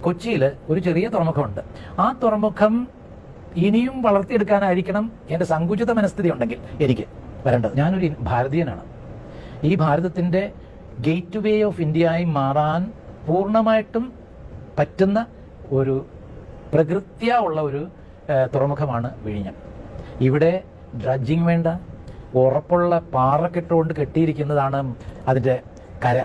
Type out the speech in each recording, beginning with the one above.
കൊച്ചിയിൽ ഒരു ചെറിയ തുറമുഖമുണ്ട്. ആ തുറമുഖം ഇനിയും വളർത്തിയെടുക്കാനായിരിക്കണം എന്റെ സങ്കുചിത മനസ്ഥിതി ഉണ്ടെങ്കിൽ എനിക്ക്. വരേണ്ടത്. ഞാനൊരു ഭാരതീയനാണ്. ഈ ഭാരതത്തിന്റെ ഗേറ്റ് വേ ഓഫ് ഇന്ത്യയായി മാറാൻ പൂർണമായിട്ടും പറ്റുന്ന ഒരു പ്രകൃത്യ ഉള്ള ഒരു തുറമുഖമാണ് വിഴിഞ്ഞം. ഇവിടെ ഡ്രഡ്ജിങ് വേണ്ട ഉറപ്പുള്ള പാറക്കെട്ടുകൊണ്ട് കെട്ടിയിരിക്കുന്നതാണ് അതിന്റെ കര.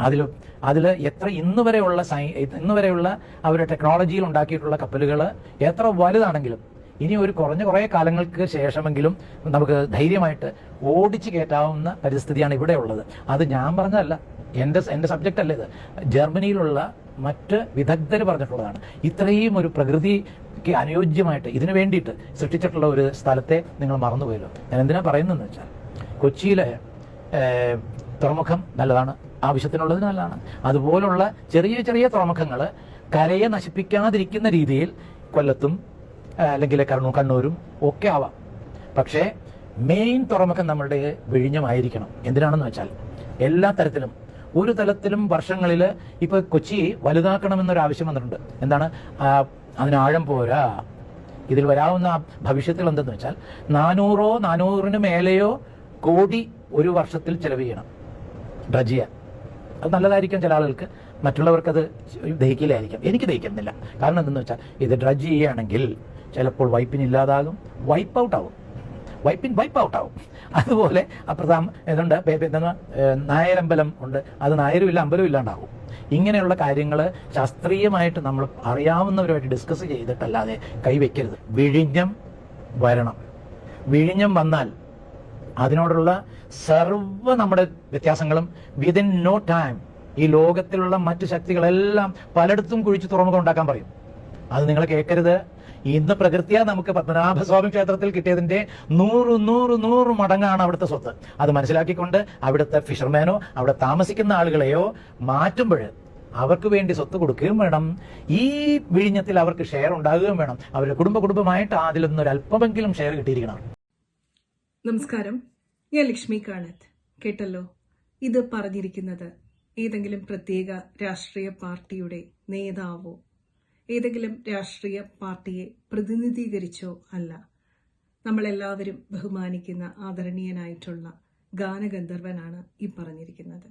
അതിലും അതിൽ എത്ര ഇന്ന് വരെയുള്ള സൈ ഇന്ന് വരെയുള്ള അവരുടെ ടെക്നോളജിയിൽ ഉണ്ടാക്കിയിട്ടുള്ള കപ്പലുകൾ എത്ര വലുതാണെങ്കിലും ഇനി ഒരു കുറഞ്ഞ കുറേ കാലങ്ങൾക്ക് ശേഷമെങ്കിലും നമുക്ക് ധൈര്യമായിട്ട് ഓടിച്ചു കയറ്റാവുന്ന പരിസ്ഥിതിയാണ് ഇവിടെ ഉള്ളത്. അത് ഞാൻ പറഞ്ഞതല്ല. എന്റെ എന്റെ സബ്ജക്റ്റ് അല്ല ഇത്. ജർമ്മനിയിലുള്ള മറ്റ് വിദഗ്ധർ പറഞ്ഞിട്ടുള്ളതാണ്. ഇത്രയും ഒരു പ്രകൃതിക്ക് അനുയോജ്യമായിട്ട് ഇതിനു വേണ്ടിയിട്ട് സൃഷ്ടിച്ചിട്ടുള്ള ഒരു സ്ഥലത്തെ നിങ്ങൾ മറന്നുപോയല്ലോ. ഞാൻ എന്തിനാ പറയുന്നതെന്ന് വെച്ചാൽ കൊച്ചിയിലെ തുറമുഖം നല്ലതാണ്. ആവശ്യത്തിനുള്ളത് നല്ലതാണ് അതുപോലുള്ള ചെറിയ ചെറിയ തുറമുഖങ്ങൾ കരയെ നശിപ്പിക്കാതിരിക്കുന്ന രീതിയിൽ കൊല്ലത്തും അല്ലെങ്കിൽ കണ്ണൂർ കണ്ണൂരും ഒക്കെ ആവാം. പക്ഷേ മെയിൻ തുറമുഖം നമ്മളുടെ വിഴിഞ്ഞമായിരിക്കണം. എന്തിനാണെന്ന് വെച്ചാൽ എല്ലാ തരത്തിലും ഒരു തലത്തിലും വർഷങ്ങളിൽ ഇപ്പോൾ കൊച്ചി വലുതാക്കണമെന്നൊരു ആവശ്യം വന്നിട്ടുണ്ട്. എന്താണ്? അതിന് ആഴം പോരാ. ഇതിൽ വരാവുന്ന ഭവിഷ്യത്തുകൾ എന്തെന്ന് വെച്ചാൽ നാനൂറോ നാനൂറിന് മേലെയോ കോടി ഒരു വർഷത്തിൽ ചെലവ് ചെയ്യണം. ഡ്രജ് അത് നല്ലതായിരിക്കും ചില ആളുകൾക്ക്. മറ്റുള്ളവർക്ക് അത് ദഹിക്കില്ലായിരിക്കും. എനിക്ക് ദഹിക്കുന്നില്ല. കാരണം എന്തെന്ന് വെച്ചാൽ ഇത് ഡ്രഡ്ജ് ചെയ്യുകയാണെങ്കിൽ ചിലപ്പോൾ വൈപ്പിന് ഇല്ലാതാകും. വൈപ്പ് ഔട്ട് ആവും. വൈപ്പിൻ വൈപ്പ് ഔട്ട് ആവും. അതുപോലെ അപ്രധാന ഇതുണ്ട്. നായരമ്പലം ഉണ്ട്. അത് നായരും ഇല്ല അമ്പലവും ഇല്ലാണ്ടാവും. ഇങ്ങനെയുള്ള കാര്യങ്ങൾ ശാസ്ത്രീയമായിട്ട് നമ്മൾ അറിയാവുന്നവരുമായിട്ട് ഡിസ്കസ് ചെയ്തിട്ടല്ലാതെ കൈവയ്ക്കരുത് വിഴിഞ്ഞം വരണം. വിഴിഞ്ഞം വന്നാൽ അതിനോടുള്ള സർവ നമ്മുടെ വ്യത്യാസങ്ങളും വിതിൻ നോ ടൈം ഈ ലോകത്തിലുള്ള മറ്റു ശക്തികളെല്ലാം പലയിടത്തും കുഴിച്ച് തുറമുഖം ഉണ്ടാക്കാൻ പറയും. അത് നിങ്ങൾ കേൾക്കരുത്. ഇന്ന് പ്രകൃതിയാ നമുക്ക് പത്മനാഭസ്വാമി ക്ഷേത്രത്തിൽ കിട്ടിയതിന്റെ നൂറ് നൂറ് നൂറ് മടങ്ങാണ് അവിടുത്തെ സ്വത്ത്. അത് മനസ്സിലാക്കിക്കൊണ്ട് അവിടുത്തെ ഫിഷർമാനോ അവിടെ താമസിക്കുന്ന ആളുകളെയോ മാറ്റുമ്പോൾ അവർക്ക് വേണ്ടി സ്വത്ത് കൊടുക്കുകയും വേണം. ഈ വിഴിഞ്ഞത്തിൽ അവർക്ക് ഷെയർ ഉണ്ടാകുകയും വേണം. അവരുടെ കുടുംബ കുടുംബമായിട്ട് അതിലൊന്നും ഒരു അല്പമെങ്കിലും ഷെയർ കിട്ടിയിരിക്കണം. നമസ്കാരം. ഞാൻ ലക്ഷ്മി കാണത്ത്. കേട്ടല്ലോ? ഇത് പറഞ്ഞിരിക്കുന്നത് ഏതെങ്കിലും പ്രത്യേക രാഷ്ട്രീയ പാർട്ടിയുടെ നേതാവോ? ഏതെങ്കിലും രാഷ്ട്രീയ പാർട്ടിയെ പ്രതിനിധീകരിച്ചോ അല്ല. നമ്മളെല്ലാവരും ബഹുമാനിക്കുന്ന ആദരണീയനായിട്ടുള്ള ഗാനഗന്ധർവനാണ് ഈ പറഞ്ഞിരിക്കുന്നത്.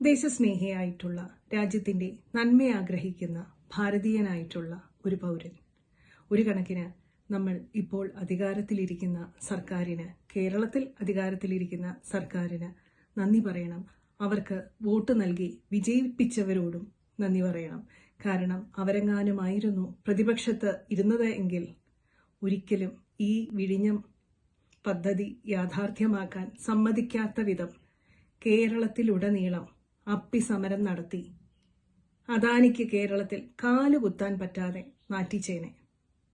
ദേശസ്നേഹിയായിട്ടുള്ള രാജ്യത്തിന്റെ നന്മ ആഗ്രഹിക്കുന്ന ഭാരതീയനായിട്ടുള്ള ഒരു പൗരൻ. ഒരു കണക്കിന് നമ്മൾ ഇപ്പോൾ അധികാരത്തിലിരിക്കുന്ന സർക്കാരിന് കേരളത്തിൽ അധികാരത്തിലിരിക്കുന്ന സർക്കാരിന് നന്ദി പറയണം. അവർക്ക് വോട്ട് നൽകി വിജയിപ്പിച്ചവരോടും നന്ദി പറയണം. കാരണം അവരെങ്ങാനുമായിരുന്നു പ്രതിപക്ഷത്ത് ഇരുന്നത് എങ്കിൽ ഒരിക്കലും ഈ വിഴിഞ്ഞം പദ്ധതി യാഥാർത്ഥ്യമാക്കാൻ സമ്മതിക്കാത്ത വിധം കേരളത്തിലുടനീളം അപ്പിസമരം നടത്തി. അദാനിക്ക് കേരളത്തിൽ കാലുകുത്താൻ പറ്റാതെ മാറ്റിച്ചേനെ.